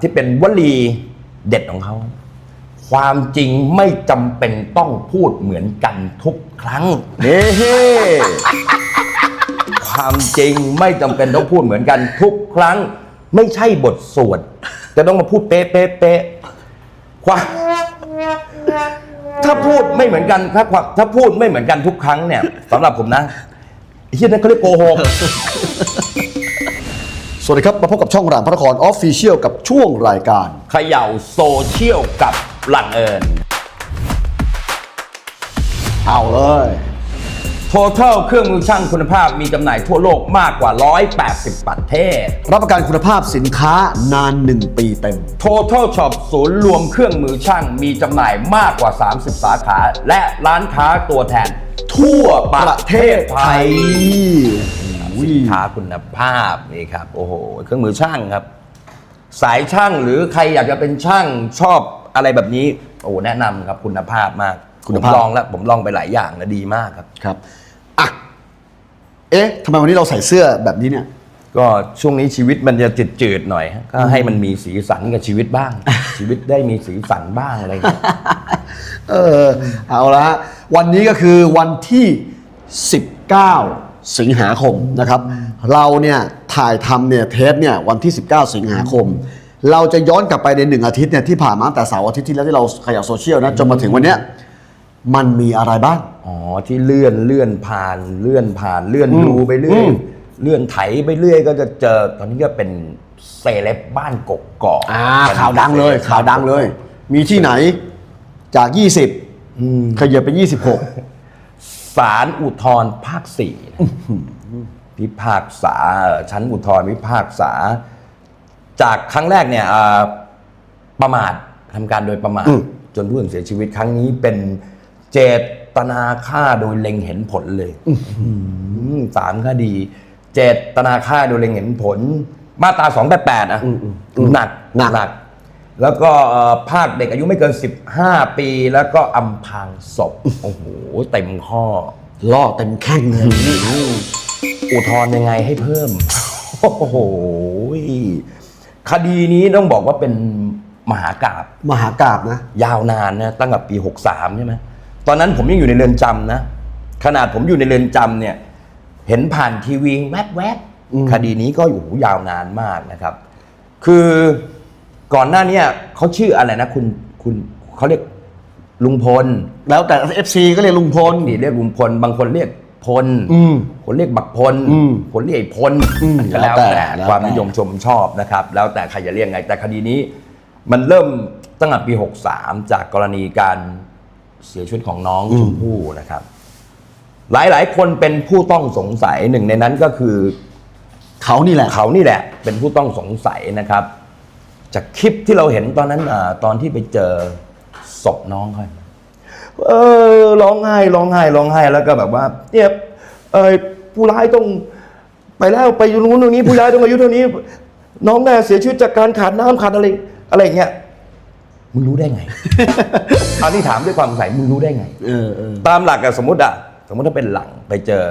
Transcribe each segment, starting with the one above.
ที่เป็นวลีเด็ดของเขา ความจริงไม่จำเป็นต้องพูดเหมือนกันทุกครั้งนี่ความจริงไม่จำเป็นต้องพูดเหมือนกันทุกครั้ง ไม่ใช่บทสวดจะต้องมาพูดเป๊ะเป๊ะเป๊ะความถ้าพูดไม่เหมือนกันถ้าความถ้าพูดไม่เหมือนกันทุกครั้งเนี่ยสำหรับผมนะไอ้ที่นั่นเขาเรียกโกหก สวัสดีครับ มาพบกับช่องรามพระนครออฟฟิเชียลกับช่วงรายการเขย่าโซเชียลกับหลังเอิญเอาเลย Total เครื่องมือช่างคุณภาพมีจำหน่ายทั่วโลกมากกว่า 180 ประเทศ รับประกันคุณภาพสินค้านาน 1 ปีเต็ม Total Shop ศูนย์รวมเครื่องมือช่างมีจำหน่ายมากกว่า 30 สาขา และร้านค้าตัวแทน ทั่วประเทศไทย สินค้าคุณภาพนี่ครับโอ้โหเครื่องมือช่างครับ สายช่างหรือใครอยากจะเป็นช่างชอบอะไรแบบนี้ โอ้แนะนำครับคุณภาพมากคุณภาพผมลองแล้วผมลองไปหลายอย่างนะดีมากครับครับอะเอ๊ะทำไมวันนี้เราใส่เสื้อแบบนี้เนี่ย ก็ช่วงนี้ชีวิตมันจะจืดๆหน่อยฮะก็ให้มันมีสีสันกับชีวิตบ้าง ชีวิตได้มีสีสันบ้างอะไรอย่างเงี้ยเออเอาละฮะวันนี้ก็คือวันที่ 19 สิงหาคมนะครับ เราเนี่ยถ่ายทำเนี่ยเทปเนี่ยวันที่ 19 สิงหาคม เราจะย้อนกลับไปในหนึ่งอาทิตย์เนี่ยที่ผ่านมาตั้งแต่เสาร์อาทิตย์ที่แล้วที่เราขยับโซเชียลนะจนมาถึงวันเนี้ยมันมีอะไรบ้าง อ๋อที่เลื่อนเลื่อนผ่านเลื่อนผ่านเลื่อนอืมดูไปเรื่อยอืมเลื่อนไถไปเรื่อยก็จะเจอตอนนี้ก็เป็นเซเลบบ้านกกอกอ่าเป็นข่าวดังเลยซลบข่าวดังเลย มีที่ไหนจาก 20ขยับไป 26 ศาลอุทธรภาคสี่นะพิพากษาเอ่อชั้นอุทธรพิพากษา จากครั้งแรกเนี่ยอ่าประมาททำการโดยประมาทอืมจนผู้อื่นเสียชีวิตครั้งนี้เป็นเจตนาฆ่าโดยเล็งเห็นผลเลยอืมสามคดี เจตนาฆ่าโดยเล็งเห็นผล มาตราสองแปดแปดอะหนักหนักหนัก แล้วก็เอ่อภาคเด็กอายุไม่เกิน 15 ปี แล้วก็อำพรางศพ โอ้โห เต็มข้อ ล่อเต็มแข้งเลยอุทธรณ์ยังไงให้เพิ่ม โอ้โห คดีนี้ต้องบอกว่าเป็นมหากาบมหากราบนะ ยาวนานนะ ตั้งแต่ปี 63 ใช่ไหม ตอนนั้นผมยังอยู่ในเรือนจำนะ ขนาดผมอยู่ในเรือนจำเนี่ย เห็นผ่านทีวีแวบอืมๆคดีนี้ก็อยู่ยาวนานมากนะครับ คือ ก่อนหน้าเนี้เขาชื่ออะไรนะ คุณคุณเขาเรียกลุงพลแล้วแต่ FC ก็เรียกลุงพล นี่เรียกลุงพล บางคนเรียกพลอืมคนเรียกบักพลอืมคนเรียกไอ้พลอืมก็แล้วแล้วแต่แต่แล้วแต่ ความนิยมชมชอบนะครับ แล้วแต่ใครจะเรียกไง แต่คดีนี้ มันเริ่มตั้งแต่ปี 63 จากกรณีการเสียชีวิตของน้องชมพู่นะครับ หลายๆ คนเป็นผู้ต้องสงสัยหนึ่งในนั้นก็คือ เขานี่แหละ เขานี่แหละเป็นผู้ต้องสงสัยนะครับ จากคลิปที่เราเห็นตอนนั้นอาตอนที่ไปเจอศพน้องเขาเออร้องไห้ร้องไห้ร้องไห้แล้วก็แบบว่าเนี่ยเออผู้ร้ายต้องไปแล้วไปอยู่นู้นตรงนี้ผู้ร้ายต้องอายุเท่านี้ น้องแน่เสียชีวิตจากการขาดน้ำขาดอะไรอะไรอย่างเงี้ยมึงรู้ได้ไงอันนี้ถามด้วยความสงสัยมึงรู้ได้ไงเออเออตามหลักอะสมมติอะสมมติถ้าเป็นหลังไปเจอ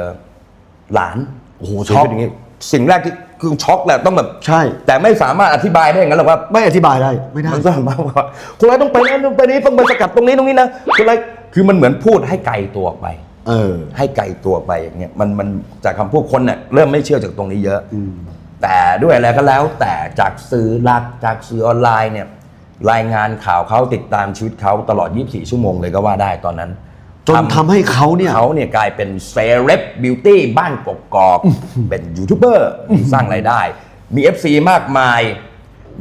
หลานโอ้โหเสียช็อกชีวิตอย่างงี้สิ่งแรกที่ คือช็อกแหละต้องแบบใช่ แต่ไม่สามารถอธิบายได้อย่างนั้นหรอกว่า ไม่อธิบายได้ไม่ได้มันสามารถว่าคนร้ายต้องไปนั้นต้องไปนี้ต้องไปสกัดตรงนี้ตรงนี้นะคนร้ายคือมันเหมือนพูดให้ไกลตัวออกไป เออ ให้ไกลตัวไปอย่างเงี้ยมันมันจากคำพูดคนเนี่ยเริ่มไม่เชื่อจากตรงนี้เยอะ อืม แต่ด้วยอะไรก็แล้วแต่จากสื่อหลักจากสื่อออนไลน์เนี่ยรายงานข่าวเขาติดตามชีวิตเขาตลอด 24 ชั่วโมงเลยก็ว่าได้ตอนนั้น จนทำให้เขาเนี่ย เขาเนี่ยกลายเป็นเซเลบบิวตี้บ้านกกอกเป็นยูทูบเบอร์สร้างรายได้ มี FC มากมาย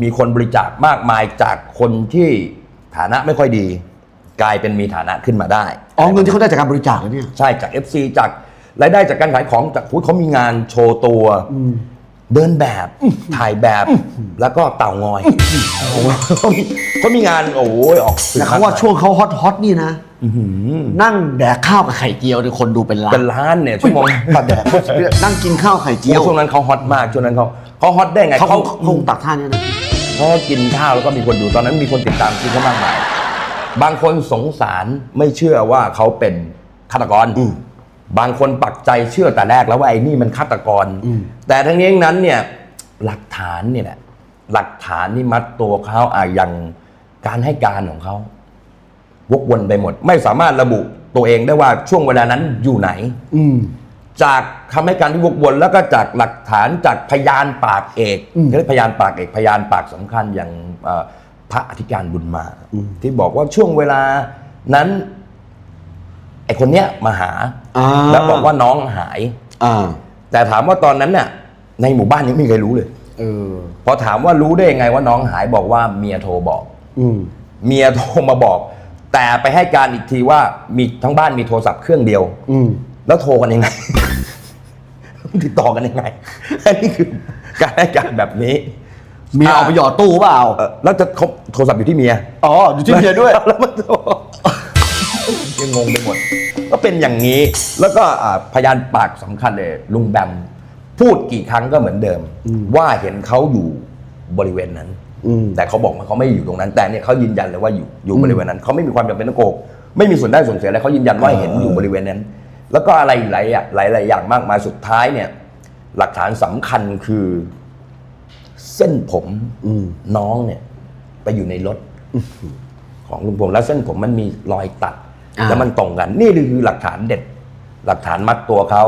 มีคนบริจาคมากมายจากคนที่ฐานะไม่ค่อยดี กลายเป็นมีฐานะขึ้นมาได้อ๋อเงินที่เขาได้จากการบริจาคแล้วเนี่ยใช่จาก FC จากรายได้จากการขายของจากพูดเขามีงานโชว์ตัวเดินแบบถ่ายแบบแล้วก็เต่างอยเขามีเขามีงานโอ้ยออกสื่อแต่เขาว่าช่วงเขาฮอตฮอตนี่นะอื้อหือ นั่งแดกข้าวกับไข่เจียวเนี่ยคนดูเป็นล้าเป็นนล้านเนี่ยชั่วโมงตัดแดกนั่งกินข้าวไข่เจียวช่วงนั้นเขาฮอตมากช่วงนั้นเขาเขาฮอตได้ไงเขาคเขางคงตักท่าเนี้นะเขากินข้าวแล้วก็มีคนดูตอนนั้นมีคนติดตามคลิปเขามากมายบางคนสงสารไม่เชื่อว่าเขาเป็นฆาตกรอืมบางคนปักใจเชื่อแต่แรกแล้วว่าไอ้นี่มันฆาตกรอืมแต่ทั้งนี้ทั้งนั้นเนี่ยหลักฐานเนี่ยแหละหลักฐานที่มัดตัวเขาอะอย่างการให้การของเขา วกวนไปหมด ไม่สามารถระบุตัวเองได้ว่าช่วงเวลานั้นอยู่ไหน อืม จากคำให้การที่วกวนแล้วก็จากหลักฐานจากพยานปากเอกอืม เรียกพยานปากเอกพยานปากสำคัญอย่างเอ่อพระอธิการบุญมา ที่บอกว่าช่วงเวลานั้นไอคนเนี้ยมาหา อ่าแล้วบอกว่าน้องหาย อ่า แต่ถามว่าตอนนั้นน่ะ ในหมู่บ้านนี้ไม่มีใครรู้เลย เออ พอถามว่ารู้ได้ยังไงว่าน้องหายบอกว่าเมียโทรบอก อืม เมียโทรมาบอก แต่ไปให้การอีกทีว่ามีทั้งบ้านมีโทรศัพท์เครื่องเดียว อืม แล้วโทรกันยังไง ติดต่อกันยังไงอันนี้คือการให้การแบบนี้ เมียเอาไปหยอดตู้เปล่า เอ่อแล้วจะเขาโทรศัพท์อยู่ที่เมีย อ๋อ อยู่ที่เมียด้วย แล้วมันโทรยังงงไปหมด ก็เป็นอย่างนี้ แล้วก็อ่าพยานปากสำคัญเลย ลุงแบมพูดกี่ครั้งก็เหมือนเดิม ว่าเห็นเขาอยู่บริเวณนั้น อืม แต่เขาบอกว่าเขาไม่อยู่ตรงนั้น แต่เนี่ยเขายืนยันเลยว่าอยู่อยู่บริเวณนั้นเขาไม่มีความจำเป็นต้องโกหกไม่มีส่วนได้ส่วนเสียอะไรเขายืนยันว่าเห็นอยู่บริเวณนั้น แล้วก็อะไรหลายอย่างหลายหลายอย่างมากมายสุดท้ายเนี่ย หลักฐานสำคัญคือ เส้นผมอืมน้องเนี่ย ไปอยู่ในรถของลุงพงษ์แล้วเส้นผมมันมีรอยตัดอ่าแล้วมันตรงกัน นี่คือหลักฐานเด็ด หลักฐานมัดตัวเขา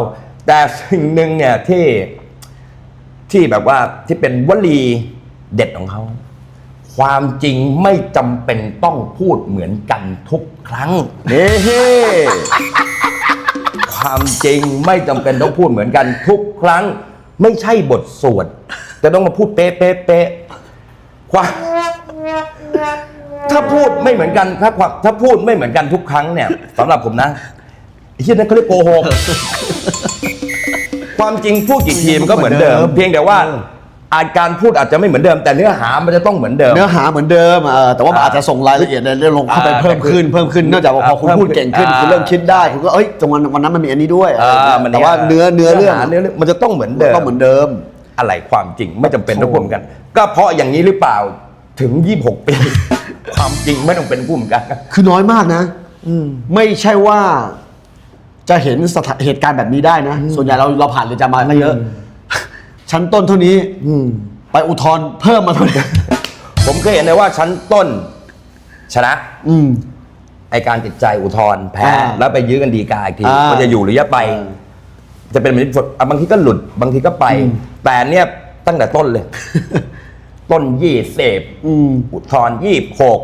แต่สิ่งหนึ่งเนี่ยที่ที่แบบว่าที่เป็นวลี เด็ดของเขา ความจริงไม่จำเป็นต้องพูดเหมือนกันทุกครั้งนี่ความจริงไม่จำเป็นต้องพูดเหมือนกันทุกครั้ง ไม่ใช่บทสวดจะต้องมาพูดเป๊ะเป๊ะเป๊ะความถ้าพูดไม่เหมือนกันถ้าความถ้าพูดไม่เหมือนกันทุกครั้งเนี่ยสำหรับผมนะไอ้ที่นั่นเขาเรียกโกหกความจริงพูดกี่ทีมันก็เหมือนเดิมเหมือนเดิมเพียงแต่ว่า อาการพูดอาจจะไม่เหมือนเดิม แต่เนื้อหามันจะต้องเหมือนเดิม เนื้อหาเหมือนเดิมเออแต่ว่ามันอาจจะส่งรายละเอียดในเรื่องลงเข้าไปอ่าเพิ่มขึ้นเพิ่มขึ้นเนื่องจากว่าพอคุณเพิ่มพูดเก่งขึ้นขึ้นคุณเริ่มคิดได้อ่าคุณก็เอ้ยจังวันวันนั้นมันมีอันนี้ด้วยอะไรอ่าอย่างเงี้ยมันแต่ว่าเนื้อเนื้อเรื่องหาเนื้อเรื่องมันจะต้องเหมือนเดิม ต้องเหมือนเดิม อะไรความจริงไม่จำเป็นต้องพูดเหมือนกัน ก็เพราะอย่างนี้หรือเปล่าถึง 26 ปี ความจริงไม่ต้องเป็นผู้เหมือนกัน คือน้อยมากนะไม่ใช่ว่าจะเห็นสถานเหตุการณ์แบบนี้ได้นะ ส่วนใหญ่เราเราผ่านเรือนจำมาก็เยอะ ชั้นต้นเท่านี้ไปอุทธรณ์เพิ่มมาเท่านี้ผมเคยเห็นเลยว่าชั้นต้น ชนะ อืมไอการติดใจอุทธรณ์แพ้อ่าแล้วไปยื้อกันดีกาอีกทีอ่าว่าจะอยู่หรือจะไปอ่าจะเป็นแบบนี้อะบางทีก็หลุดบางทีก็ไป แต่เนี่ยตั้งแต่ต้นเลย ต้นยี่เสพอืมอุทธรณ์ยี่หก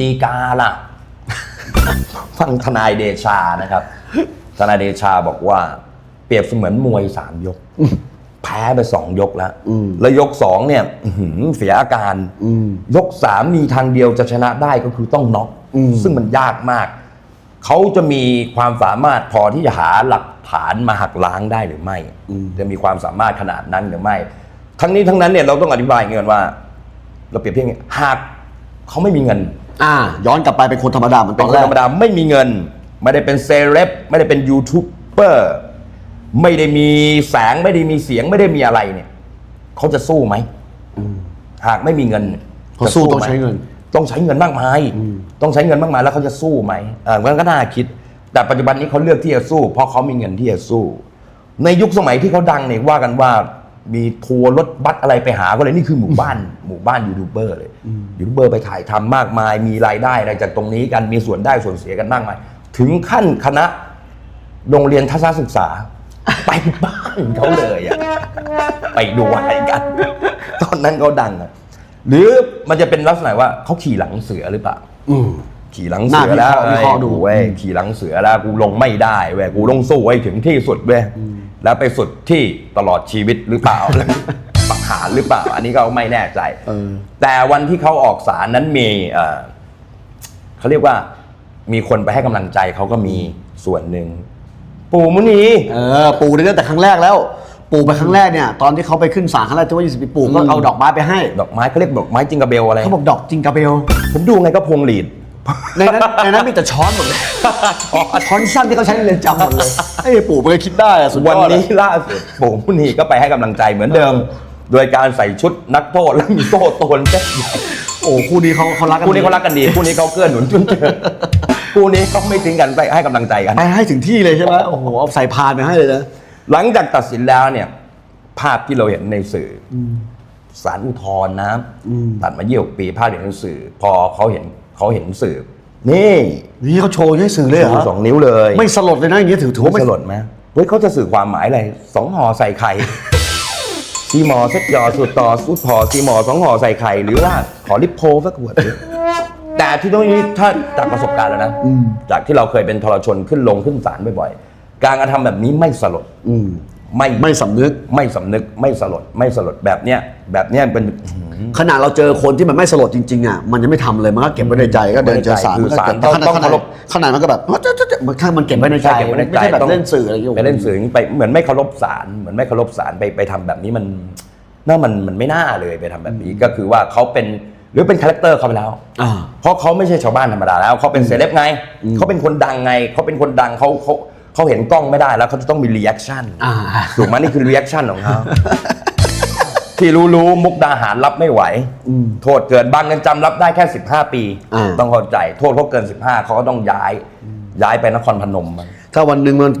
ดีกาล่ะฟังทนายเดชานะครับ ทนายเดชาบอกว่า เปรียบเสมือนมวยสามยก แพ้ไปสองยกแล้วอืมแล้วยกสองเนี่ยอื้อหือเสียอาการอืมยกสามมีทางเดียวจะชนะได้ก็คือต้องน็อกอืมซึ่งมันยากมาก เขาจะมีความสามารถพอที่จะหาหลักฐานมาหักล้างได้หรือไม่ จะมีความสามารถขนาดนั้นหรือไม่ ทั้งนี้ทั้งนั้นเนี่ยเราต้องอธิบายอย่างนี้ก่อนว่า เราเปรียบเทียบอย่างนี้หากเขาไม่มีเงิน อ่า ย้อนกลับไปเป็นคนธรรมดาเหมือนตเป็นอนคแรนกธรรมดาไม่มีเงิน ไม่ได้เป็นเซเลบไม่ได้เป็นยูทูบเบอร์ ไม่ได้มีแสงไม่ได้มีเสียงไม่ได้มีอะไรเนี่ยเขาจะสู้ไหมหากไม่มีเงินเขาสู้จะต้องไหมใช้เงิน ต้องใช้เงินมากมายต้องใช้เงินมากมายแล้วเขาจะสู้ไหมเออมันก็น่าคิด แต่ปัจจุบันนี้เขาเลือกที่จะสู้ เพราะเขามีเงินที่จะสู้ ในยุคสมัยที่เขาดังเนี่ยว่ากันว่ามีทัวร์รถบัสอะไรไปหาก็เลยนี่คือหมู่บ้าน หมู่บ้านยูทูบเบอร์เลยยูทูบเบอร์ไปถ่ายทำมากมาย มีรายได้อะไรจากตรงนี้กันมีส่วนได้ส่วนเสียกันมากมาย ถึงขั้นคณะโรงเรียนทัศนศึกษา ไปบ้านเขาเลยอะไปดูอะไรกัน ตอนนั้นเขาดังอะหรือมันจะเป็นลักษณะว่าเขาขี่หลังเสือหรือเปล่าอืม ขี่หลังเสือแล้วน่าวิเคราะห์ดู เว้ยขี่หลังเสือแล้วกูลงไม่ได้เว้ยกูต้องสู้ไว้ถึงที่สุดเว้ยแล้วไปสุดที่ตลอดชีวิตหรือเปล่า ปักหารหรือเปล่า อันนี้ก็ไม่แน่ใจ เออ แต่วันที่เขาออกสารนั้นมีเอ่อเขาเรียกว่ามีคนไปให้กำลังใจเขาก็มีส่วนหนึ่ง ปู่มุนี เออปู่ได้ตั้งแต่ครั้งแรกแล้ว ปู่ไปครั้งแรกเนี่ยตอนที่เขาไปขึ้นศาลครั้งแรกที่ว่า 20 ปีปู่ก็อืมเอาดอกไม้ไปให้ดอกไม้เขาเรียกดอกไม้จิงกระเบลอะไร เขาบอกดอกจิงกาเบล ผมดูไงก็พวงหลีด ในนั้นในนั้นมีแต่ช้อนหมดเลยช้อนสั้นที่เขาใช้ในเรือนจำหมดเลยไอ้ปู่มันก็คิดได้อะสุดยวันอดอะ นี้ล่าสุดปู่มุนีก็ไปให้กำลังใจเหมือนเดิม โดยการใส่ชุดนักโทษแล้วมีโซ่โตนเส้นใหญ่ โอ้คู่นี้เขาเขารักกัน คู่นี้เขารักกันดี คู่นี้เขาเกื้อหนุนจุนเจือ คู่นี้เขาไม่ทิ้งกันไปให้กำลังใจกัน ไปให้ถึงที่เลยใช่ไหมโอ้โหเอาใส่พานไปให้เลยนะหลังจากตัดสินแล้วเนี่ย ภาพที่เราเห็นในสื่ออศาลอุทธรณ์นะตัดมาเยี่ยวปีภาคเรียนหนังสือพอเขาเห็นเขาเห็นสื่อ นี่นี่เขาโชว์ให้สื่อเลยเหรอชูสองนิ้วเลย ไม่สลดเลยนะอย่างเงี้ยถือถือว่าไม่ไม่สลดไหมเฮ้ยเขาจะสื่อความหมายอะไรสองห่อใส่ไข่ซีหมอเซ็ตยอสุดต่อสุดพอซีหมอสองห่อใส่ไข่หรือว่าขอลิปโพสักขวดหรือ แต่ที่ตรงนี้ถ้าจากประสบการณ์แล้วนะจากที่เราเคยเป็นทรชนขึ้นลงขึ้นศาลบ่อยๆ การกระทำแบบนี้ไม่สลดอืมไม่ไม่สำนึกไม่สำนึกไม่สลดไม่สลดแบบเนี้ยแบบเนี้ยเป็นขนาดเราเจอคนที่มันไม่สลดจริงๆอะมันยังไม่ทำเลยมันก็เก็บไว้ในใจก็เดินเจอสารคือมันก็ศาลเก็บต้องขนาดต้องเคารพขนาดมันก็แบบมันข้างมันเก็บไว้ในใจเก็บไว้ในไม่ใจใช่แบบต้องเล่นสื่ออะไรอย่างเงี้ยไปเล่นสื่ออย่างนี้ไปเหมือนไม่เคารพศาลเหมือนไม่เคารพศาลไปไปทำแบบนี้มันน่ามันมันไม่น่าเลยไปทำแบบนี้ก็คือว่าเขาเป็น หรือเป็นคาแรคเตอร์เขาไปแล้วอ่าเพราะเขาไม่ใช่ชาวบ้านธรรมดาแล้วเขาเป็นเซเลบไงเขาเป็นคนดังไงเขาเป็นคนดังเขาเขาเขาเห็นกล้องไม่ได้แล้วเขาจะต้องมีรีแอคชั่นอ่าถูกไหมนี่คือรีแอคชั่นของเขาที่รู้รู้มุกดาหารรับไม่ไหว โทษเกินบางเงินจำรับได้แค่ 15 ปีอ่าต้องเข้าใจโทษเขาเกิน 15เขาก็ต้องย้าย ย้ายไปนครพนมมันถ้าวันหนึ่งมัน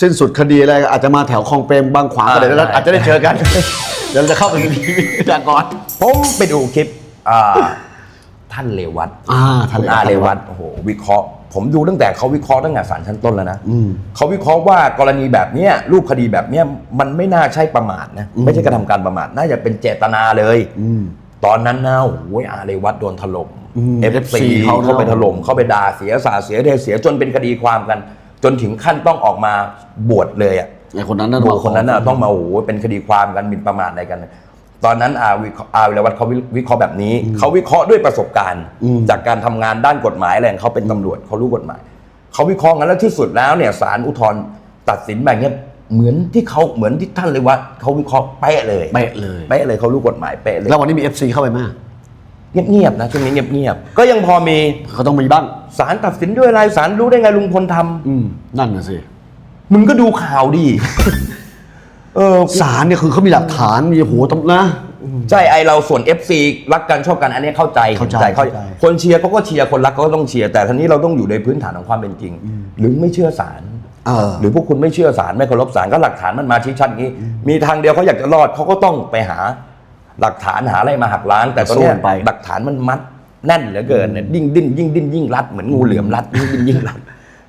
สิ้นสุดคดีอะไรอาจจะมาแถวคลองเปรมบางขวางก็ได้อ่าแล้วอาจจะได้เจอกันเดี๋ยวเราจะเข้าไปในนี้จากก่อนผมไปดูคลิป อ่าท่านเลวัตอ่าท่านคุณอาเลวัตโอ้โหวิเคราะห์ ผมดูตั้งแต่เขาวิเคราะห์ตั้งแต่ศาลชั้นต้นแล้วนะอืมเขาวิเคราะห์ว่ากรณีแบบเนี้ยรูปคดีแบบเนี้ยมันไม่น่าใช่ประมาทนะไม่ใช่กระทำการประมาทน่าจะเป็นเจตนาเลยอืมตอนนั้นนะโอ้ยอาเลวัตโดนถล่มอืมเอฟ FC ซีเขาเขาไปเนอะถล่มเขาไปด่าเสียสาเสียเทเสียจนเป็นคดีความกัน จนถึงขั้นต้องออกมาบวชเลยอะไอคนนั้นน่ะตัวคนนั้นน่ะต้องมาโอ้โหเป็นคดีความกันหมิ่นประมาทอะไรกัน ตอนนั้นอาวิเคราะห์อาวิรวัตรเขาวิเคราะห์แบบนี้ เขาวิเคราะห์ด้วยประสบการณ์ จากการทำงานด้านกฎหมายอะไรของเขาเป็นตำรวจเขารู้กฎหมาย เขาวิเคราะห์งั้นแล้วที่สุดแล้วเนี่ยศาลอุทธรณ์ตัดสินแบบเนี้ยเหมือนที่เขาเหมือนที่ท่านเลยว่าเขาวิเคราะห์เป๊ะเลยเป๊ะเลยเป๊ะเลยเขารู้กฎหมายเป๊ะเลยแล้ววันนี้มี FC เข้าไปไหมเงียบๆนะช่วงนี้เงียบๆก็ยังพอมีเขาต้องมีบ้างศาลตัดสินด้วยอะไรศาลรู้ได้ไงลุงพลทำอืมนั่นน่ะสิมึงก็ดูข่าวดิ เออศาลเนี่ยคือเขามีหลักฐานมีโหต้องนะ ใช่ไอเราส่วน FC รักกันชอบกันอันนี้เข้าใจเข้าใจเข้าเข้าใจ คนเชียร์เขาก็เชียร์คนรักเขาก็ต้องเชียร์แต่ทีนี้เราต้องอยู่ในพื้นฐานของความเป็นจริง หรือไม่เชื่อศาลเออหรือพวกคุณไม่เชื่อศาลไม่เคารพศาลก็หลักฐานมันมาชี้ชัดอย่างนี้ มีทางเดียวเขาอยากจะรอดเขาก็ต้องไปหา หลักฐานหาอะไรมาหักล้าง แต่ตอนเนี้ยสู้ไป หลักฐานมันมัดแน่นเหลือเกินเนี่ยยิ่งดิ้นยิ่งดิ้นยิ่งรัดเหมือนงูเหลือมรัดยิ่งดิ้นยิ่งรัด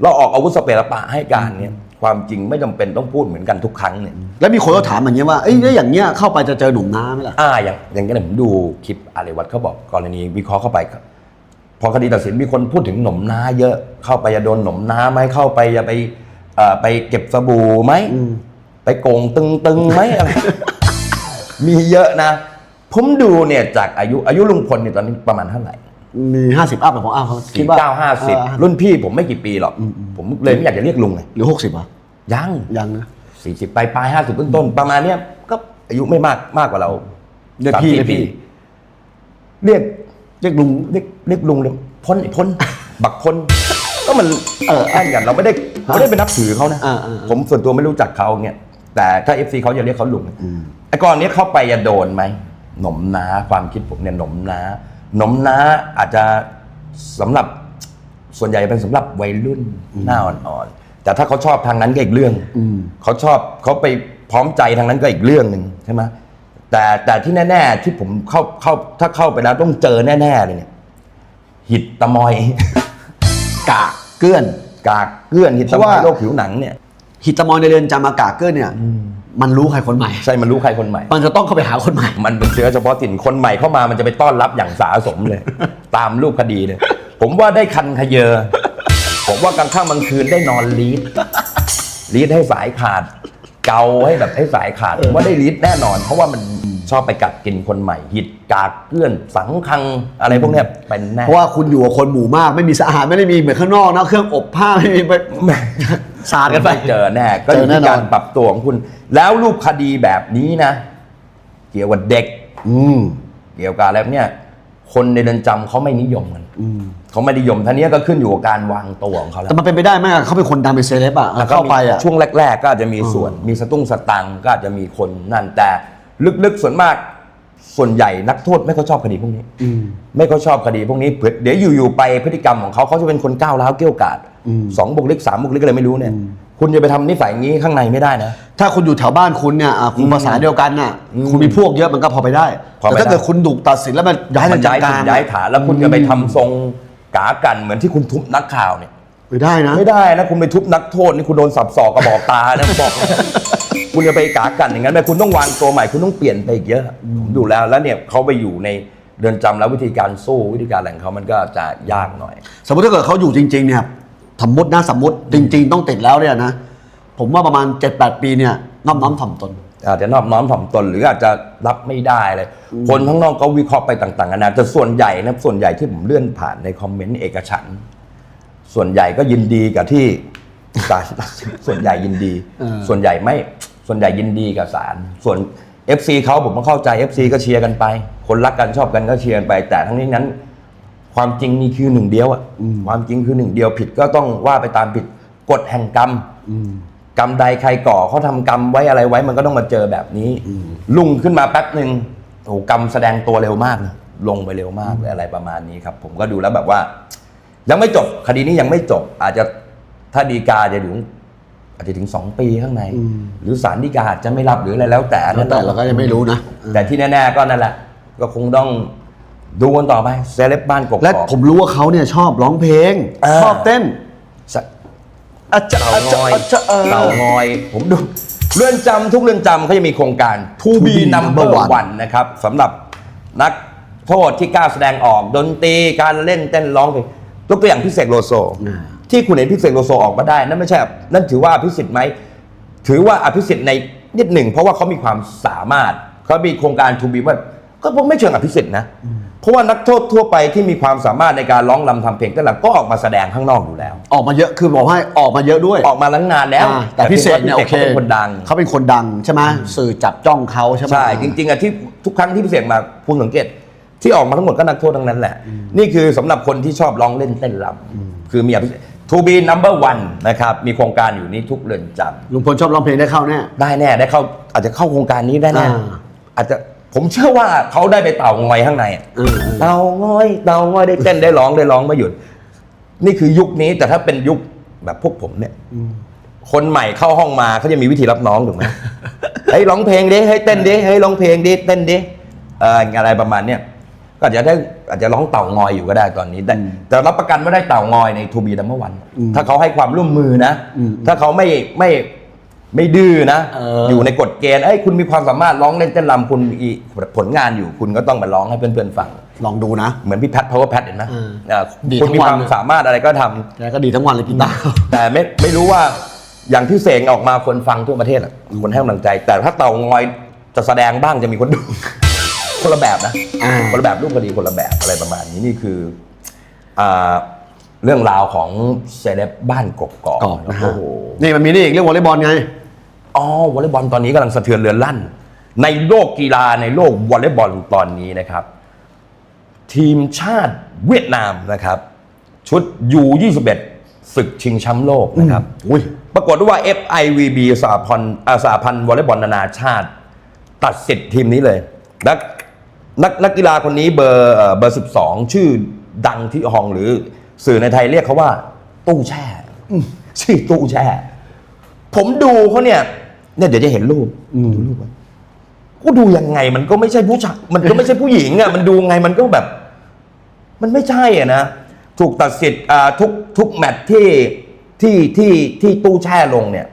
เราออกอาวุธสเปรปะให้การเนี่ย ความจริงไม่จำเป็นต้องพูดเหมือนกันทุกครั้งเนี่ยแล้วมีคนก็ถามอย่างเงี้ยว่าเอ้ยแล้วอย่างเงี้ยเข้าไปจะเจอหนุ่มน้าไหมล่ะอ่าอย่างอย่างนี้ยผมดูคลิปอาเรวัตเขาบอกกรณีวิเคราะห์เข้าไปครับพอคดีตัดสินมีคนพูดถึงหนมน้า เยอะเข้าไปจะโดนหนมน้าไหมเข้าไปจะไปเอ่อไปเก็บสบู่ไหมไปโกงตึงตึงไหมอะไรมีเยอะนะ ผมดูเนี่ยจากอายุอายุลุงพลเนี่ยตอนนี้ประมาณเท่าไหร่ มีห้าสิบอัพแบบของอ้าวเขาคิดสี่ว่าเก้าห้าสิบเออรุ่นพี่ผมไม่กี่ปีหรอก ผมเลยไม่อยากจะเรียกลุงเลยหรือหกสิบอะยังยังนะ สี่สิบปลายปลายห้าสิบต้นต้นๆประมาณเนี้ยก็อายุไม่มากมากกว่าเราเรียกสามพี่สี่เรียกพี่ ปีเรียกเรียกลุงเรียกเรียกลุงเลยพ้นไอ้พ้น บักพ้นก็มันเออแอนกันเราไม่ได้ไม่ได้ไปนับถือเขานะอ่าอ่าอ่า ผมส่วนตัวไม่รู้จักเขาเนี่ยแต่ถ้าเอฟซีเขาจะเรียกเขาลุง ไอ้กรณีเข้าไปจะโดนไหมหนมน้าความคิดผมเนี่ยหนมน้า หนมน้าอาจจะสำหรับส่วนใหญ่เป็นสำหรับวัยรุ่นหน้าอ่อนๆแต่ถ้าเขาชอบทางนั้นก็อีกเรื่องเขาชอบเขาไปพร้อมใจทางนั้นก็อีกเรื่องหนึ่งใช่ไหมแต่แต่ที่แน่ ๆ ที่ผมเข้าเข้าถ้าเข้าไปแล้วต้องเจอแน่ๆเลยเนี่ยหิดตะมอย กากเกื้อนกากเกลื่อนหิดเพตะราะมว่า อยโรคผิวหนังเนี่ยฮิตามอนในเรือนจำอากาศเกื้อนเนี่ย มันรู้ใครคนใหม่ ใช่มันรู้ใครคนใหม่ มันจะต้องเข้าไปหาคนใหม่ มันเป็นเชื้อเฉพาะถิ่นคนใหม่เข้ามามันจะไปต้อนรับอย่างสาสมเลย ตามรูปคดีเลยผมว่าได้คันขยเยอ ผมว่ากลางค่ำกลางคืนได้นอนลีดลีดให้สายขาด เกาให้แบบให้สายขาดผมว่าได้ลีดแน่นอน เพราะว่ามันชอบไปกัดกินคนใหม่หิดกากเกลื่อนสังคังอะไรพวกเนี้ยเป็นแน่เพราะว่าคุณอยู่กับคนหมู่มาก ไม่มีสะอาดไม่ได้มีเหมือนข้างนอกนะเครื่องอบผ้าไม่มีไป สาดกันไป เจอแน่ก็อเจอยู่แน่ที่นอนการปรับตัวของคุณ แล้วรูปคดีแบบนี้นะ เกี่ยวกับเด็ก อืมเกี่ยวกับอะไรเนี่ย คนในเรือนจำเขาไม่นิยมกันเขาไม่นิยมท่านี้ก็ขึ้นอยู่กับการวางตัวของเขาแล้วแต่มันเป็นไปได้ไหมอะเขาเป็นคนดังเป็นเซเลบอะแล้วก็เข้าไปอะมีช่วงแรก ๆ ก็อาจจะมีส่วน มีสตุ้งสตังค์ก็อาจจะมีคนนั่นแต่ ลึกๆส่วนมาก ส่วนใหญ่นักโทษไม่ค่อยชอบคดีพวกนี้อืมไม่ค่อยชอบคดีพวกนี้เผื่อเดี๋ยวอยู่ๆไปพฤติกรรมของเขาเขาจะเป็นคนก้าวร้าวเกี้ยวกาดอืมสองบุคลิกสามบุคลิกอะไรไม่รู้เนี่ย คุณจะไปทำนิสัยอย่างนี้ข้างในไม่ได้นะ ถ้าคุณอยู่แถวบ้านคุณเนี่ยอะคุณภาษาเดียวกันน่ะ คุณมีพวกเยอะมันก็พอไปได้พอไปแต่ถ้าได้เกิดคุณดุตัดสินแล้วมันย้ายมันทางย้ายกาถิ่รนย้ายฐานแล้วคุณจะไปทำทรงกากันเหมือนที่คุณทุบนักข่าวเนี่ยไม่ได้นะ ไม่ได้นะคุณไปทุบนักโทษนี่คุณโดนสับศอกกระบอกตานะบอก คุณจะไปกากันอย่างนั้นไหมคุณต้องวางตัวใหม่คุณต้องเปลี่ยนไปอีกเยอะผมดูแล้วแล้วเนี่ยเขาไปอยู่ในเรือนจำแล้ววิธีการสู้วิธีการอะไรของเขามันก็จะยากหน่อย สมมติถ้าเกิดเขาอยู่จริงๆเนี่ยสมมตินะสมมติจริง ๆ ต้องติดแล้วเนี่ยนะผมว่าประมาณ 7-8 ปีเนี่ยน้อมน้อมถ่อมตน อาจจะนอบน้อมถ่อมตนหรืออาจจะรับไม่ได้เลย คนข้างนอกก็วิเคราะห์ไปต่างๆกันานาแต่ส่วนใหญ่นะส่วนใหญ่ที่ผมเลื่อนผ่านในคอมเมนต์เอกฉันท์ส่วนใหญ่ก็ยินดีกับที่ ศาลตัดสินส่วนใหญ่ยินดีเออส่วนใหญ่ไม่ ส่วนใหญ่ยินดีกับศาลส่วน FC เขาผมก็เข้าใจ FC ก็เชียร์กันไป คนรักกันชอบกันก็เชียร์กันไป แต่ทั้งนี้นั้น ความจริงนี่คือหนึ่งเดียวอะความจริงคือหนึ่งเดียวผิดก็ต้องว่าไปตามผิดกฎแห่งกรรมกรรมใดใครก่อเขาทำกรรมไว้อะไรไว้มันก็ต้องมาเจอแบบนี้ลุ่งขึ้นมาแป๊บหนึ่งโอ้โหกรรมแสดงตัวเร็วมากเลยลงไปเร็วมากเลยอะไรประมาณนี้ครับ ผมก็ดูแล้วแบบว่า ยังไม่จบคดีนี้ยังไม่จบ อาจจะถ้าดีกาจะถึง อาจจะถึงสองปีข้างใน หรือศาลฎีกาอาจจะไม่รับหรืออะไรแล้วแต่แล้วแต่เราก็ยังไม่รู้นะ แต่ที่แน่ๆก็นั่นแหละ ก็คงต้องดูกันต่อไปเซเลบบ้านกกอกและผมรู้ว่าเขาเนี่ยชอบร้องเพลงเออชอบเต้นสักอาจจะเต่าอาจจะงอยอาจจะเออเต่างอย ผมดูเรือนจำทุกเรือนจำเขาจะมีโครงการ To To be be number number one one นะครับสำหรับนักโทษที่กล้าแสดงออกดนตรีการเล่นเต้นร้องเพลงยกตัวอย่างพิเศษโลโซอ่า ที่คุณเห็นพิเศษโลโซออกมาได้ นั่นไม่ใช่ นั่นถือว่าอภิสิทธิ์ไหม ถือว่าอภิสิทธิ์ในนิดหนึ่ง เพราะว่าเขามีความสามารถเขามีโครงการ To be ว่าก็ไม่เชิงอภิสิทธิ์นะ เพราะว่านักโทษทั่วไปที่มีความสามารถในการร้องรำทำเพลงเต้นรำก็ออกมาแสดงข้างนอกอยู่แล้ว ออกมาเยอะคือบอกให้ออกมาเยอะด้วย ออกมาแล้วนานแล้วอ่าแต่พิเศษเนี่ยโอเคขาเป็นคนดังเขาเป็นคนดังใช่ไหมสื่อจับจ้องเขาใช่ไหมใช่จริงๆอะที่ทุกครั้งที่พิเศษมาคุณสังเกตที่ออกมาทั้งหมดก็นักโทษทั้งนั้นแหละ นี่คือสำหรับคนที่ชอบร้องเล่นเต้นรำคือมีอภิ เษก To be number one นะครับมีโครงการอยู่นี้ทุกเรือนจลุงพลชอบร้องเพลงได้เข้าแน่ำได้แน่ได้เข้าอาจจะเข้าโครงการนี้ได้แน่อ่า อาจจะผมเชื่อว่าเขาได้ไปเต่างอยข้างในอะเออเต่างอยเต่างอยได้เต้นได้ร้องได้ร้องไม่หยุด นี่คือยุคนี้แต่ถ้าเป็นยุคแบบพวกผมเนี่ยคนใหม่เข้าห้องมาเขาจะมีวิธีรับน้องถูกไหม เฮ้ยร้องเพลงดิเฮ้ยเต้นดิเฮ้ยร้องเพลงดิเต้นดิเอ่ออะไรประมาณเนี้ย ก็อาจจะได้อาจจะร้องเต่างอยอยู่ก็ได้ตอนนี้ แต่แต่รับประกันว่าได้เต่างอยในทูบีดัมเบอร์วัน ถ้าเขาให้ความร่วมมือนะ ถ้าเขาไม่ไม่ไม่ดื้อนะเอออยู่ในกฎเกณฑ์เอ้ยคุณมีความสามารถร้องเล่นเต้นรำคุณมีผลงานอยู่คุณก็ต้องมาร้องให้เพื่อนๆฟังลองดูนะ เหมือนพี่แพท power pat เห็นไหมเออเอ่อดีคุณทั้งมีวันความนะสามารถอะไรก็ทำแกก็ดีทั้งวันเลยกีตาร์แต่ไม่ไม่รู้ว่าอย่างที่เสงออกมาคนฟังทั่วประเทศอะคนให้กำลังใจ แต่ถ้าเต่างอยจะแสดงบ้างจะมีคนดู คนละแบบนะอ่า คนละแบบรูปคดีคนละแบบอะไรประมาณนี้นี่คืออ่าเรื่องราวของเซเลบบ้านกกอกก่อนนะฮะโอ้โห นี่มันมีนี่อีกเรื่องวอลเลย์บอลไง อ๋อวอลเลย์บอลตอนนี้กำลังสะเทือนเรือนลั่น ในโลกกีฬาในโลกวอลเลย์บอลตอนนี้นะครับ ทีมชาติเวียดนามนะครับ ชุด U21 ศึกชิงแชมป์โลกนะครับ อุ้ย ปรากฏว่า FIVB สหพันธ์อ่าสหพันธ์วอลเลย์บอลนานาชาติ ตัดสิทธิ์ทีมนี้เลยนัก นักนักกีฬาคนนี้เบอร์เอ่อเบอร์12ชื่อดังที่ฮองหรือสื่อในไทยเรียกเขาว่า ตู้แช่อืมชื่อตู้แช่ ผมดูเขาเนี่ยเนี่ยเดี๋ยวจะเห็นรูปดูรูปไว้กูดูยังไงมันก็ไม่ใช่ผู้ชายมันก็ไม่ใช่ผู้หญิงอะมันดูไงมันก็แบบ มันไม่ใช่อะนะถูกตัดสิทธิ์อ่าทุกทุกแมตช์ที่ที่ที่ที่ตู้แช่ลงเนี่ย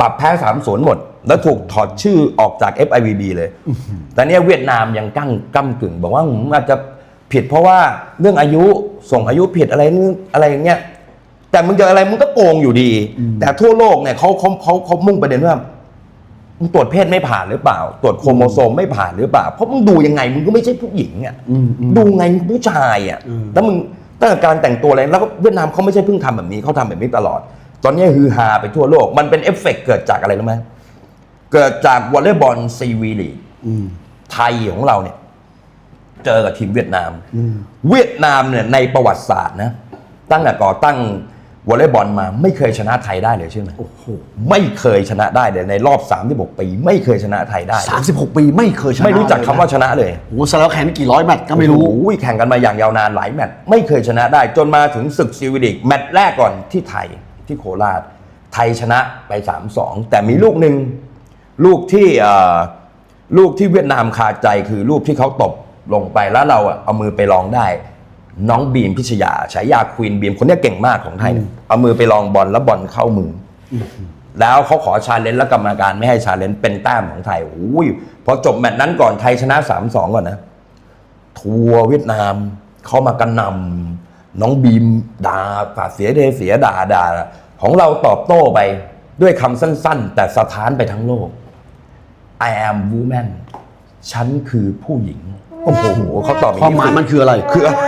ปรับแพ้สามศูนย์หมด แล้วถูกถอดชื่อออกจาก FIVB เลย แต่เนี่ยเวียดนามยังกั้งก้ากึ่ง บอกว่าอืมอาจจะผิดเพราะว่าเรื่องอายุส่งอายุผิดอะไรนู่นอะไรอย่างเงี้ยแต่มึงจะอะไรมึงก็โกงอยู่ดี แต่ทั่วโลกเนี่ยเขาเขาเขาเขามุ่งประเด็นว่ามึงตรวจเพศไม่ผ่านหรือเปล่า ตรวจโครโมโซมไม่ผ่านหรือเปล่า เพราะมึงดูยังไงมึงก็ไม่ใช่ผู้หญิงอะอืมอืมดูไงมึงผู้ชายอะแล้วมึงตั้งแต่การแต่งตัวอะไรแล้วก็เวียดนามเขาไม่ใช่เพิ่งทำแบบนี้เขาทำแบบนี้ตลอด ตอนนี้ฮือฮาไปทั่วโลก มันเป็นเอฟเฟกต์เกิดจากอะไรรู้ไหมเกิดจากวอลเลย์บอลซีวีลีกอืมไทยของเราเนี่ย เจอกับทีมเวียดนาม เวียดนามเนี่ยในประวัติศาสตร์นะ ตั้งแต่ก่อตั้งวอลเลย์บอลมาไม่เคยชนะไทยได้เลยใช่ไหมโอ้โหไม่เคยชนะได้เลยในรอบ36ปี ไม่เคยชนะไทยได้สามสิบหกปีไม่เคยชนะไม่รู้จักคำว่าชนะเลยโอ้โหสแล้วแข่งกี่ร้อยแมตช์ก็ไม่รู้โอ้โหแข่งกันมาอย่างยาวนานหลายแมตช์ไม่เคยชนะได้ จนมาถึงศึกซีวิลิกแมตช์แรกก่อนที่ไทย ที่โคราช ไทยชนะไป 3-2 แต่มีลูกหนึ่งลูกที่เอ่อลูกที่เวียดนามคาใจคือลูกที่เขาตบลงไปแล้วเราอะเอามือไปลองได้ น้องบีมพิชยาฉายาควีนบีมคนเนี้ยเก่งมากของไทยเนี่ยเอามือไปลองบอลแล้วบอลเข้ามืออแล้วเขาขอชาเลนจ์แล้วกรรมการไม่ให้ชาเลนจ์เป็นแต้มของไทยโอ้ยพอจบแมตช์นั้นก่อนไทยชนะ 3-2 ก่อนนะ ทัวร์เวียดนามเข้ามากันนำ น้องบีมด่าฝ่าเสียเดเสียด่าด่าของเราตอบโต้ไปด้วยคำสั้น ๆ แต่สะท้านไปทั้งโลก I am woman ฉันคือผู้หญิง โอ้โหเขาตอบอย่งความหมายมันคืออะไรคืออะไร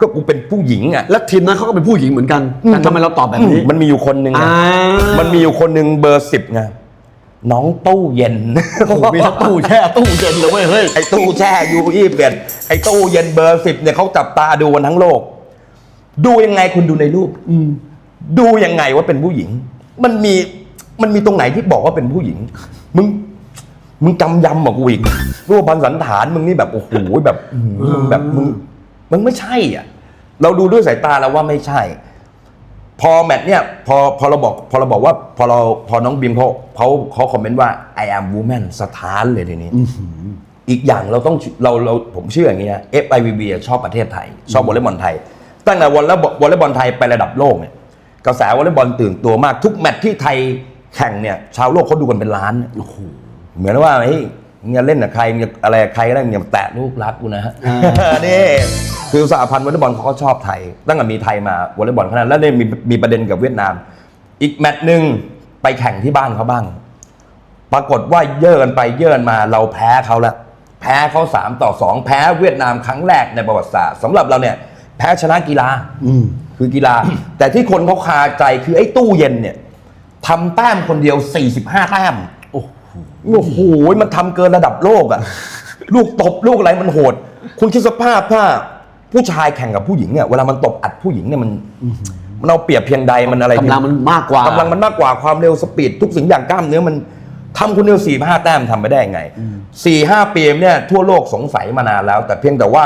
ก็กูเป็นผู้หญิงอะและทีมนั้นเขาก็เป็นผู้หญิงเหมือนกันแต่ทำไมเราตอบแบบนี้ มันมีอยู่คนหนึ่งไงอ่ามัมันมีอยู่คนหนึ่งเบอร์สิบไงน้องตู้เย็นโอ้โหมีทั้งตู้แช่ตู้เย็นเลยเว้ยเฮ้ยไอ้ตู้แช่ยูยี่เปลี่ยนไอ้ตู้เย็นเบอร์สิบเนี่ยเขาจับตาดูกันทั้งโลก ดูยังไงคุณดูในรูปดูยังไงว่าเป็นผู้หญิง มันมีมันมีตรงไหนที่บอกว่าเป็นผู้หญิง มึง มึงจำยำบอกกูอีกรูปพันสันฐานมึงนี่แบบโอ้โหแบบอื้อหือมึงแบบมึงมึงไม่ใช่อะ เราดูด้วยสายตาแล้วว่าไม่ใช่ พอแมตช์เนี่ย พอพอเราบอก พอเราบอกว่า พอเราพอน้องบีมเขาเขาเขาคอมเมนต์ว่า I am woman สถานเลยทีนี้ อีกอย่างเราต้องเราเราผมเชื่ออย่างเงี้ย FIVB อะชอบประเทศไทย ชอบวอลเลย์บอลไทย ตั้งแต่วอลเลย์บอลวอลเลย์บอลไทยไประดับโลกเนี่ยกระแสวอลเลย์บอลตื่นตัวมากทุกแมตช์ที่ไทยแข่งเนี่ยชาวโลกเขาดูกันเป็นล้านโอ้โหเหมือนว่าเฮ้ยมึงจะเล่นกับใครมึงจะอะไรกับใครก็ได้มึงอย่ามาแตะลูกรักกูนะฮะนี่คือสหพันธ์วอลเลย์บอลเขาก็ชอบไทย ตั้งแต่มีไทยมาวอลเลย์บอลขนาดแล้วเนี่ยมีมีประเด็นกับเวียดนาม อีกแมตช์หนึ่งไปแข่งที่บ้านเขาบ้าง ปรากฏว่าเย่อกันไปเย่อกันมาเราแพ้เขาแล้วแพ้เขาสามต่อสองแพ้เวียดนามครั้งแรกในประวัติศาสตร์สำหรับเราเนี่ย แพ้ชนะกีฬาคือกีฬา แต่ที่คนเขาคาใจคือไอ้ตู้เย็นเนี่ยทำแต้มคนเดียว 45 แต้ม โอ้โหโอ้โหมันทำเกินระดับโลกอะลูกตบลูกอะไรมันโหด คุณคิดสภาพถ้าผู้ชายแข่งกับผู้หญิงเนี่ยเวลามันตบอัดผู้หญิงเนี่ยมันมันเอาเปรียบเพียงใดมันอะไรกำลังมันมากกว่ากำลังมันมากกว่าความเร็วสปีดทุกสิ่งอย่างกล้ามเนื้อมันทำคนเดียวสี่ห้าแต้มทำไปได้ยังไงสี่ห้าปีเนี่ยทั่วโลกสงสัยมานานแล้ว แต่เพียงแต่ว่า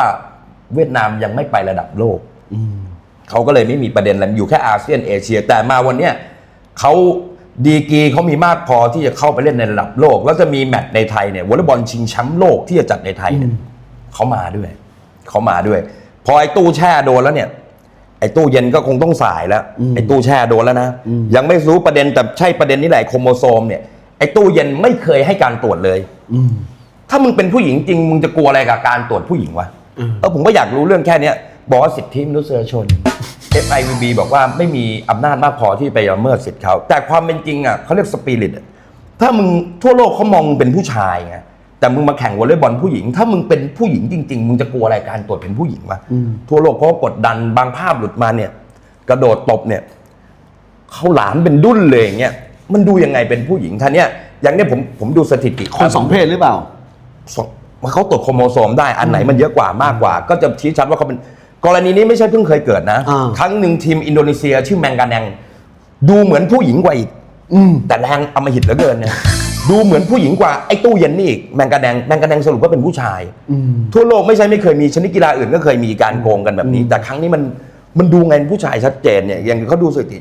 เวียดนามยังไม่ไประดับโลกเขาก็เลยไม่มีประเด็นอะไรอยู่แค่อาเซียนเอเชีย แต่มาวันเนี้ยเขาดีกรีเขามีมากพอที่จะเข้าไปเล่นในระดับโลก แล้วจะมีแมตช์ในไทยเนี่ยวอลเลย์บอลชิงแชมป์โลกที่จะจัดในไทยเนี่ยเขามาด้วยเขามาด้วย พอไอ้ตู้แช่โดนแล้วเนี่ย ไอ้ตู้เย็นก็คงต้องสายแล้วไอ้ตู้แช่โดนแล้วนะยังไม่รู้ประเด็นแต่ใช่ประเด็นนี้แหละโครโมโซมเนี่ยไอ้ตู้เย็นไม่เคยให้การตรวจเลยถ้ามึงเป็นผู้หญิงจริงมึงจะกลัวอะไรกับการตรวจผู้หญิงวะ เออผมก็อยากรู้เรื่องแค่เนี้ยบอกว่าสิทธิมนุษยชน FIVB บอกว่าไม่มีอำนาจมากพอที่ไปละเมิดสิทธิ์เขา แต่ความเป็นจริงอะเขาเรียกสปิริตถ้ามึงทั่วโลกเขามองมึงเป็นผู้ชายไงแต่มึงมาแข่งวอลเลย์บอลผู้หญิง ถ้ามึงเป็นผู้หญิงจริง ๆ มึงจะกลัวอะไรการตรวจเป็นผู้หญิงวะทั่วโลกเขาก็กดดันบางภาพหลุดมาเนี่ย กระโดดตบเนี่ยเขาหลานเป็นดุ้นเลยอย่างเงี้ยมันดูยังไงเป็นผู้หญิงท่านเนี้ยอย่างเนี้ยผมผมดูสถิติคนสองเพศหรือเปล่าสอง ว่าเขาตรวจโครโมโซมได้อันไหนมันเยอะกว่ามากกว่า ก็จะชี้ชัดว่าเขาเป็นกรณีนี้ไม่ใช่เพิ่งเคยเกิดนะ อ่า ครั้งหนึ่งทีมอินโดนีเซียชื่อแมงกาแนงดูเหมือนผู้หญิงกว่าอีกแต่แรงอำมหิตเหลือเกินเนี่ย ดูเหมือนผู้หญิงกว่าไอ้ตู้เย็นนี่อีกแมงกาแดงแมงกาแดงสรุปว่าเป็นผู้ชายทั่วโลกไม่ใช่ไม่เคยมีชนิดกีฬาอื่นก็เคยมีการโกงกันแบบนี้ แต่ครั้งนี้มันมันดูไงเป็นผู้ชายชัดเจนเนี่ยอย่างเขาดูสถิติ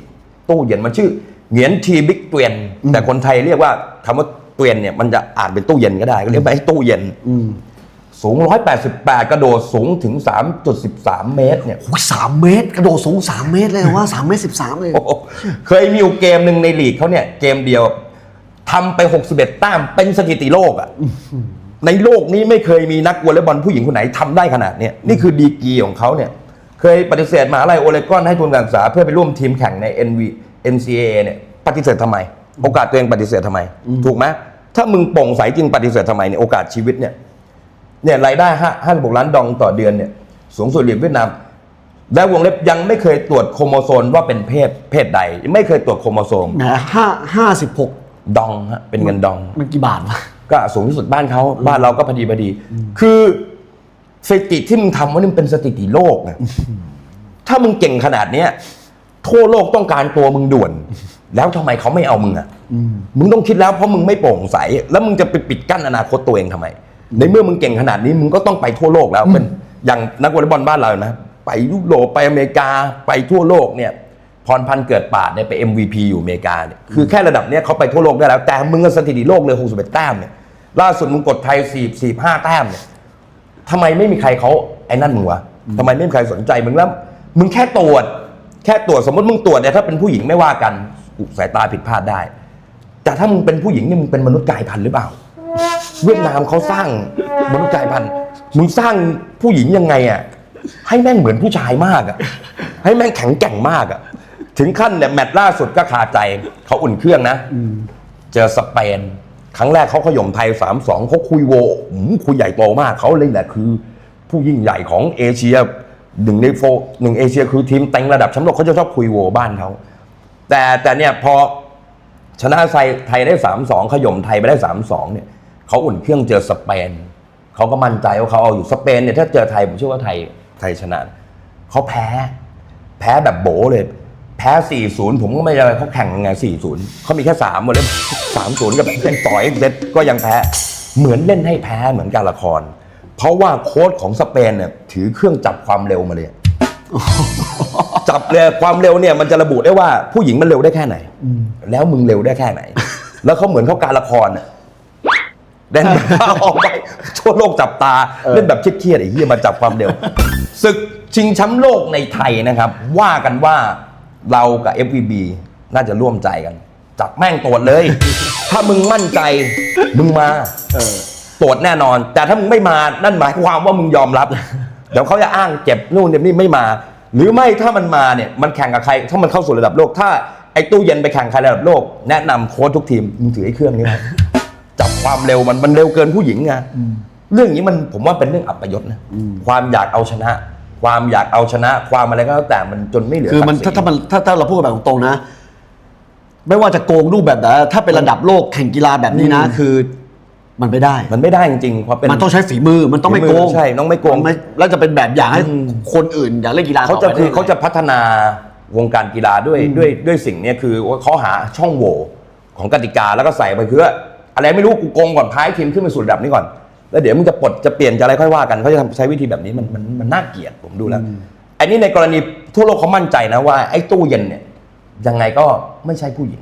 ตู้เย็นมันชื่อเหงียนทีบิ๊กเตวียนแต่คนไทยเรียกว่าคำว่า เตวียนเนี่ยมันจะอ่านเป็นตู้เย็นก็ได้ก็เรียกว่าไอ้ตู้เย็นสูง 188 กระโดดสูงถึง 3.13 เมตรเนี่ยโอ้ยสามเมตร กระโดดสูงสามเมตรเลยว่าสามเมตรสิบสามเลยโอ้โหเคยมีอยู่เกมหนึ่งในลีกเขาเนี่ย เกมเดียวทำไป 61 แต้มเป็นสถิติโลกอะ่ะในโลกนี้ไม่เคยมีนักวอลเลย์บอลผู้หญิงคนไหนทำได้ขนาดเนี้ยนี่คือดีกรีของเขาเนี่ย เคยปฏิเสธมหาลัยโอเลกอนให้ทุนการศึกษาเพื่อไปร่วมทีมแข่งใน NV NCAA เนี่ยปฏิเสธทำไม โอกาสตัวเองปฏิเสธทำไม ถูกไหมถ้ามึงโปร่งใสจริงปฏิเสธทำไมเนี่ยโอกาสชีวิตเนี่ยเนี่ยรายได้ห้าห้าสิบหกล้านดองต่อเดือนเนี่ยสูงสุดเหรียญเวียดนามและวงเล็บยังไม่เคยตรวจโครโมโซมว่าเป็นเพศเพศใด ไม่เคยตรวจโครโมโซมแหมห้าห้าสิบหกดองฮะเป็นเงินดองมันกี่บาทวะก็สูงที่สุดบ้านเขาบ้านเราก็พอดีพอดี คือสถิติที่มึงทำว่านี่มันเป็นสถิติโลกนะถ้ามึงเก่งขนาดเนี้ยทั่วโลกต้องการตัวมึงด่วน แล้วทำไมเขาไม่เอามึงอะมึงต้องคิดแล้วเพราะมึงไม่โปร่งใส แล้วมึงจะไปปิดกั้นอนาคตตัวเองทำไม ในเมื่อมึงเก่งขนาดนี้มึงก็ต้องไปทั่วโลกแล้วเป็นอย่างนักวอลเลย์บอลบ้านเรานะไปยุโรปไปอเมริกาไปทั่วโลกเนี่ยพพรพันธ์เกิดปาดเนี่ยไป MVP อยู่อเมริกาเนี่ยคือแค่ระดับเนี้ยเขาไปทั่วโลกได้แล้ว แต่มึงก็สถิติโลกเลย61แต้มเนี่ยล่าสุดมึงกดไทย4 45แต้มเนี่ยทำไมไม่มีใครเขาไอ้นั่นมึงวะทำไมไม่มีใครสนใจมึงแล้วมึงแค่ตรวจ แค่ตรวจสมมติมึงตรวจเนี่ยถ้าเป็นผู้หญิงไม่ว่ากันอุย สายตาผิดพลาดได้ แต่ถ้ามึงเป็นผู้หญิงนี่มึงเป็นมนุษย์กายพันธุ์หรือเปล่า เวียดนามเขาสร้างมนุษย์กายพันธุ์มึงสร้างผู้หญิงยังไงอะให้แม่งเหมือนผู้ชายมากอะให้แม่งแข็งแกร่งมากอะถึงขั้นเนี่ยแมตช์ล่าสุดก็คาใจเขาอุ่นเครื่องนะเจอสเปน ครั้งแรกเขาขย่มไทย3-2เขาคุยโวมคุยใหญ่โตมากเขาเลยแหละคือ ผู้ยิ่งใหญ่ของเอเชียหนึ่งในโฟหนึ่งเอเชียคือทีมเต็งระดับแชมป์โลกเขาจะชอบคุยโวบ้านเขา แต่แต่เนี่ยพอชนะไทยไทยได้สามสองขย่มไทยไปได้สามสองเนี่ยเขาอุ่นเครื่องเจอสเปนเขาก็มั่นใจว่าเขาเอาอยู่สเปนเนี่ยถ้าเจอไทยผมเชื่อว่าไทยไทยชนะเขาแพ้ แพ้แบบโบเลย แพ้สี่ศูนย์ผมก็ไม่อะไรเขาแข่งยังไงสี่ศูนย์เขามีแค่สามหมดเลยสามศูนย์กับเป็นต่อยเซตก็ยังแพ้ เหมือนเล่นให้แพ้เหมือนการละคร เพราะว่าโค้ชของสเปนเนี่ยถือเครื่องจับความเร็วมาเลย จับเลยความเร็วเนี่ยมันจะระบุได้ว่าผู้หญิงมันเร็วได้แค่ไหน แล้วมึงเร็วได้แค่ไหน แล้วเขาเหมือนเขาการละครน่ะเล่นแบบออกไปทั่วโลกจับตาเล่นแบบเครียดๆไอ้เหี้ยมาจับความเร็วศึกชิงแชมป์โลกในไทยนะครับ ว่ากันว่าเรากับ FVB น่าจะร่วมใจกัน จับแม่งตรวจเลย ถ้ามึงมั่นใจมึงมาเออตรวจแน่นอน แต่ถ้ามึงไม่มานั่นหมายความว่ามึงยอมรับ เดี๋ยวเขาจะอ้างเจ็บนู่นเจ็บนี่ไม่มา หรือไม่ถ้ามันมาเนี่ยมันแข่งกับใคร ถ้ามันเข้าสู่ระดับโลก ถ้าไอ้ตู้เย็นไปแข่งใครระดับโลก แนะนำโค้ชทุกทีมมึงถือไอ้เครื่องนี้ไว้จับความเร็วมันมันเร็วเกินผู้หญิงไงเรื่องนี้มันผมว่าเป็นเรื่องอัปยศนะความอยากเอาชนะ ความอยากเอาชนะ ความอะไรก็แล้วแต่มันจนไม่เหลือคือมันศักดิ์ศรีถ้าถ้ามันถ้าถ้าเราพูดกันแบบตรงๆนะ ไม่ว่าจะโกงรูปแบบไหนถ้าเป็นระดับโลกแข่งกีฬาแบบนี้นะอืมคือ มันไม่ได้ มันไม่ได้จริงๆเพราะเป็นมันต้องใช้ฝีมือมันต้องไม่โกงใช่ต้องไม่โกงนแล้วจะเป็นแบบอย่างให้อืมคนอื่นอยากเล่นกีฬาเขาจะต่อไปคือได้เขาจะพัฒนาวงการกีฬาด้วยด้วยด้วยสิ่งเนี้ยคือว่าเขาหาช่องโหว่ของกติกาแล้วก็ใส่ไปคือว่าอะไรไม่รู้กูโกงก่อนท้ายทีมขึ้นไปสู่ระดับนี้ก่อน แล้วเดี๋ยวมึงจะปลดจะเปลี่ยนจะอะไรค่อยว่ากันเขาจะทำใช้วิธีแบบนี้มันมันมันน่าเกลียดผมดูแล้วอันนี้ในกรณีทั่วโลกเขามั่นใจนะว่าไอ้ตู้เย็นเนี่ยยังไงก็ไม่ใช่ผู้หญิง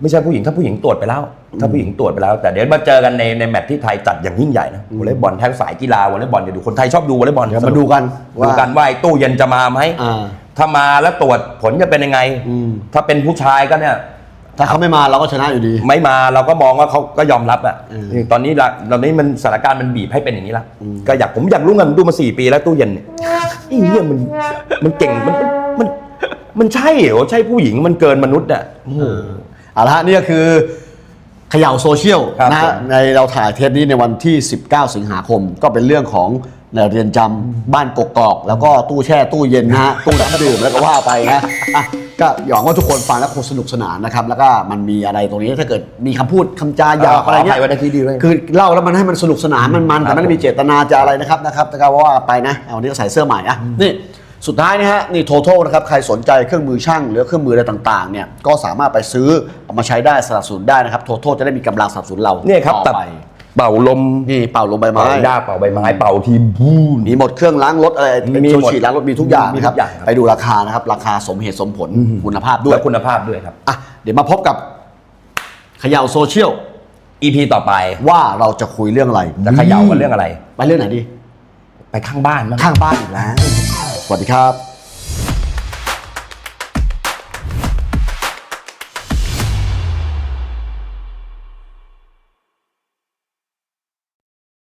ไม่ใช่ผู้หญิงถ้าผู้หญิงตรวจไปแล้ว ถ้าผู้หญิงตรวจไปแล้ว แต่เดี๋ยวมาเจอกันในในแมตช์ที่ไทยจัดอย่างยิ่งใหญ่นะวอลเลย์บอลทั้งสายกีฬาวอลเลย์บอลเดี๋ยวดูคนไทยชอบดูวอลเลย์บอลเดี๋ยวมาดูกันดูว่ากันว่าไอ้ตู้เย็นจะมาไหมอ่าถ้ามาแล้วตรวจผลจะเป็นยังไงอืมถ้าเป็นผู้ชายก็เนี่ย ถ้าเขาไม่มาเราก็ชนะอยู่ดี ไม่มาเราก็มองว่าเขาก็ยอมรับอะอืมนี่ตอนนี้ละตอนนี้มันสถานการณ์มันบีบให้เป็นอย่างนี้ละก็อยากผมอยากรู้เงินดูมาสี่ปีแล้วตู้เย็นเนี่ยไอ้เหี้ยมันมันเก่งมันมันมันใช่เหรอใช่ผู้หญิงมันเกินมนุษย์อะโอ้โห เอาละฮะนี่ก็คือเขย่าโซเชียลครับนะฮะผมในเราถ่ายเทปนี้ในวันที่ 19 สิงหาคม ก็เป็นเรื่องของในเรือนจำบ้านกกอก แล้วก็ตู้แช่ตู้เย็นนะฮะ ตู้น้ำดื่มแล้วก็ว่าไปนะอะก็หวังว่าทุกคนฟังแล้วคงสนุกสนานนะครับ แล้วก็มันมีอะไรตรงนี้ถ้าเกิดมีคำพูดคำจาหยาบอะไรเงี้ขออภัยไว้ในที่ดีด้วย คือเล่าแล้วมันให้มันสนุกสนานมันมันๆครัแต่บไม่ได้มีเจตนาจะอะไรนะครับนะครับแต่ก็ว่าไปนะเอาวันนี้ก็ใส่เสื้อใหม่อะนี่ สุดท้ายนี่ฮะนี่ total นะครับใครสนใจเครื่องมือช่างหรือเครื่องมืออะไรต่างๆเนี่ยก็สามารถไปซื้อเอามาใช้ได้สนับสนุนได้นะครับ total จะได้มีกำลังสนับสนุนเราเนี่ยครับต่ตัอดไป เป่าลมนี่เป่าลมใบไม้เป่าหญ้าเป่าใบไม้เป่าทีมพูน มีหมดเครื่องล้างรถอะไรมีโซหมดชีล้างรถมีทุกอย่างมีนะคทุรับกอย่างครับ ไปดูราคานะครับราคาสมเหตุสมผลคุณภาพด้วยและคุณภาพด้วยครับ อะเดี๋ยวมาพบกับเขย่าโซเชียล EP ต่อไปว่าเราจะคุยเรื่องอะไรจะเขย่ากันเรื่องอะไร ไปเรื่องไหนดี ไปข้างบ้านมั้ง ข้างบ้านอีกแล้ว สวัสดีครับ